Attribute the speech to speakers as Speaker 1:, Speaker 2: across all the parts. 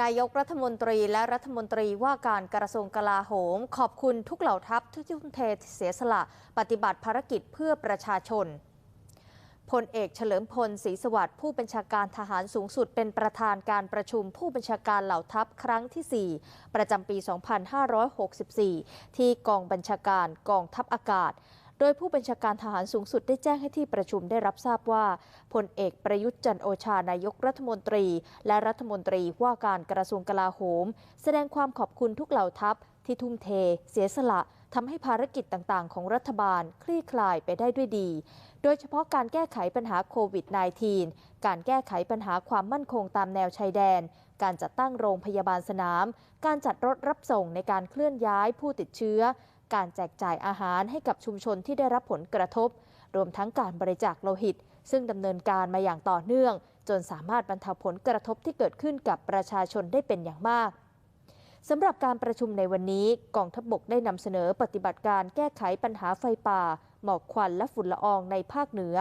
Speaker 1: นายกรัฐมนตรีและรัฐมนตรีว่าการกระทรวงกลาโหม ขอบคุณทุกเหล่าทัพที่ทุ่มเทเสียสละ ปฏิบัติภารกิจเพื่อประชาชนพลเอกเฉลิมพลศรีสวัสดิ์ผู้บัญชาการทหารสูงสุดเป็นประธานการประชุมผู้บัญชาการเหล่าทัพครั้งที่ 4 ประจำปี 2564 ที่กองบัญชาการกองทัพอากาศ โดยผู้บัญชาการทหารสูงสุดได้แจ้งให้ที่ประชุมได้รับทราบว่าพลเอกประยุทธ์จันโอชานายกรัฐมนตรี และรัฐมนตรีว่าการกระทรวงกลาโหม แสดงความขอบคุณทุกเหล่าทัพที่ทุ่มเท เสียสละทำให้ภารกิจต่างๆ ของรัฐบาลคลี่คลายไปได้ด้วยดี โดยเฉพาะการแก้ไขปัญหาโควิด -19 การแก้ไขปัญหาความมั่นคงตามแนวชายแดน การจัดตั้งโรงพยาบาลสนาม การจัดรถรับส่งในการเคลื่อนย้ายผู้ติดเชื้อ การแจกจ่ายอาหารให้กับชุมชนที่ได้รับผลกระทบ รวมทั้งการบริจาคโลหิต ซึ่งดำเนินการมาอย่างต่อเนื่อง จนสามารถบรรเทาผลกระทบที่เกิดขึ้นกับประชาชนได้เป็นอย่างมากสำหรับการประชุมในวันนี้กองทัพบบกได้นำเสนอปฏิบัติการแก้ไขปัญหาไฟป่า หมอกควันและฝุ่นละอองในภาคเหนือ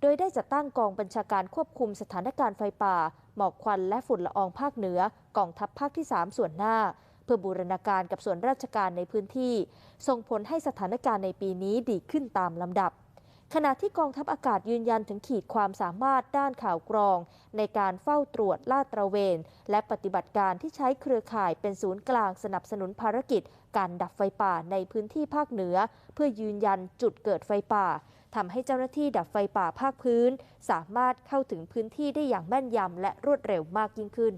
Speaker 1: โดยได้จัดตั้งกองบัญชาการควบคุมสถานการณ์ไฟป่า หมอกควันและฝุ่นละอองภาคเหนือ กองทัพภาคที่ 3 ส่วนหน้า เพื่อบูรณาการกับส่วนราชการในพื้นที่ ส่งผลให้สถานการณ์ในปีนี้ดีขึ้นตามลำดับ ขณะที่กองทัพอากาศยืนยันถึงขีดความสามารถด้านข่าวกรอง ในการเฝ้าตรวจลาดตระเวน และปฏิบัติการที่ใช้เครือข่ายเป็นศูนย์กลางสนับสนุนภารกิจ การดับไฟป่าในพื้นที่ภาคเหนือ เพื่อยืนยันจุดเกิดไฟป่าทำให้เจ้าหน้าที่ดับไฟป่าภาคพื้น สามารถเข้าถึงพื้นที่ได้อย่างแม่นยำและรวดเร็วมากยิ่งขึ้น